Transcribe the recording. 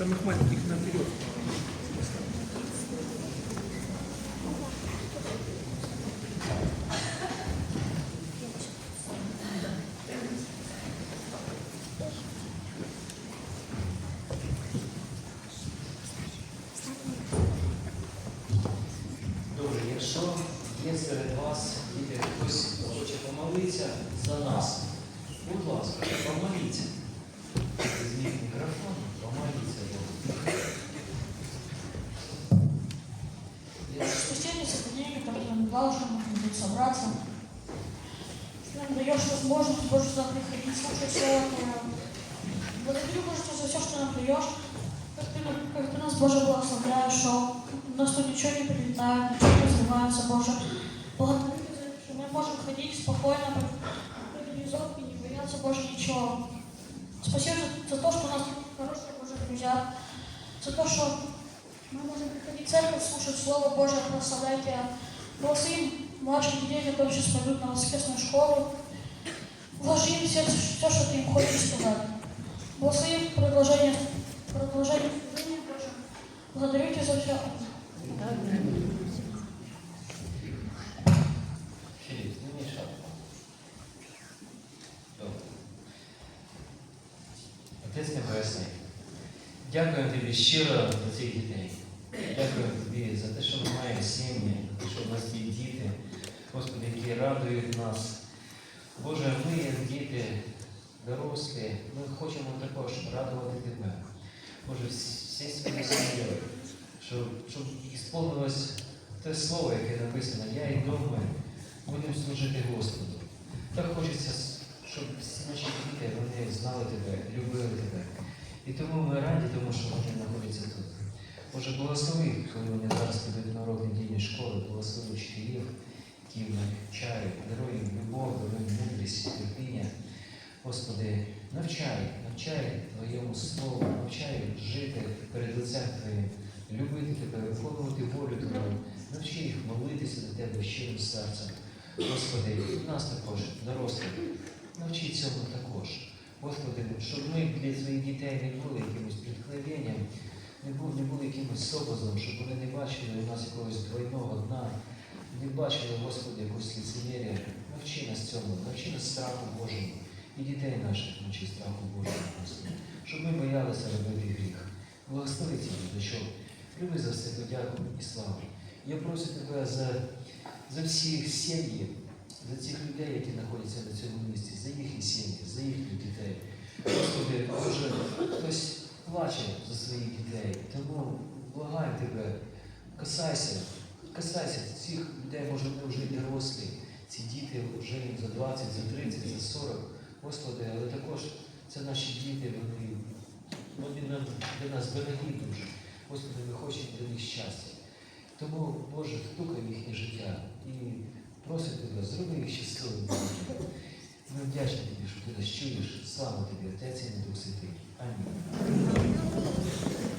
Самых маленьких наперед. Добре, якщо є серед вас діти, хтось хоче помолитися за нас, будь ласка, помоліться. Візьміть мікрофон, помоліться. Я Спустили соединение, которые нам должен будет собраться. Ты нам даешь возможность, Боже, сюда приходить, слушать Слово Твое. Благодарю, Боже, за все, что нам даешь. Как ты, нам- как ты нас, Боже, благословляешь, что у нас тут ничего не прилетает, ничего не взрывается, Боже. Благодарю Тебя за это, что мы можем ходить спокойно по по организовке, не бояться, Боже, ничего. Спасибо за, за то, что у нас хорошие, Боже, друзья. За то, что мы можем приходить в церковь, слушать Слово Божие, прославлять Тебя. Благословим младших детей, которые сейчас пойдут на воскресную школу. Вложи им в сердце все, что Ты им хочешь сказать. Благословим продолжение, продолжение служения Божьего. Благодарю Тебя за все. Філіп, Отець Небесний, дякуємо тобі щиро за цих дітей. Дякуємо тобі за те, що ми маємо сім'ї, за те, що в нас є діти, Господи, які радують нас. Боже, ми, як діти, дорослі, ми хочемо також радувати тебе. Боже, всі свої сім'ї, щоб, щоб ісполнилось те слово, яке написано, я і дома будемо служити Господу. Так хочеться, щоб всі наші діти вони знали тебе, любили тебе. І тому ми раді, тому що вони знаходяться тут. Боже, благослови, коли вони зараз підуть на урок недільної школи, благослови вчителів, які в навчають, даруй любов, даруй мудрість, терпіння. Господи, навчай, навчай Твоєму Слову, навчай жити перед лицем Твоїм, любити Тебе, виконувати волю Твою, навчи їх молитися до Тебе щирим серцем. Господи, нас також, дорослих, навчи цьому також. Господи, щоб ми для своїх дітей не були якимось підклевенням, не були, не були якимось соблазном, щоб вони не бачили у нас якогось двойного дна, не бачили, Господи, якусь лицемір'я. Навчи нас цьому, навчи нас страху Божому. І дітей наших навчи страху Божому, Господи, щоб ми боялися робити гріх. Благослови ці що. Люби за все подяку і славу. Я прошу тебе за, за всі сім'ї, за цих людей, які знаходяться на цьому місці, за їхні сім'ї, за їхніх дітей. Господи, може, хтось плаче за своїх дітей, тому благаю тебе, касайся, касайся цих людей, може, вони вже дорослі, ці діти вже за 20, за 30, за 40. Господи, але також це наші діти, вони, вони нам, для нас дорогі дуже. Господи, ми хочемо для них щастя. Тому, Боже, втукай в їхнє життя і просимо тебе, зроби їх щасливими. Ми вдячні тобі, що ти нас чуєш. Слава тобі, Отець і Дух Святий. Амінь.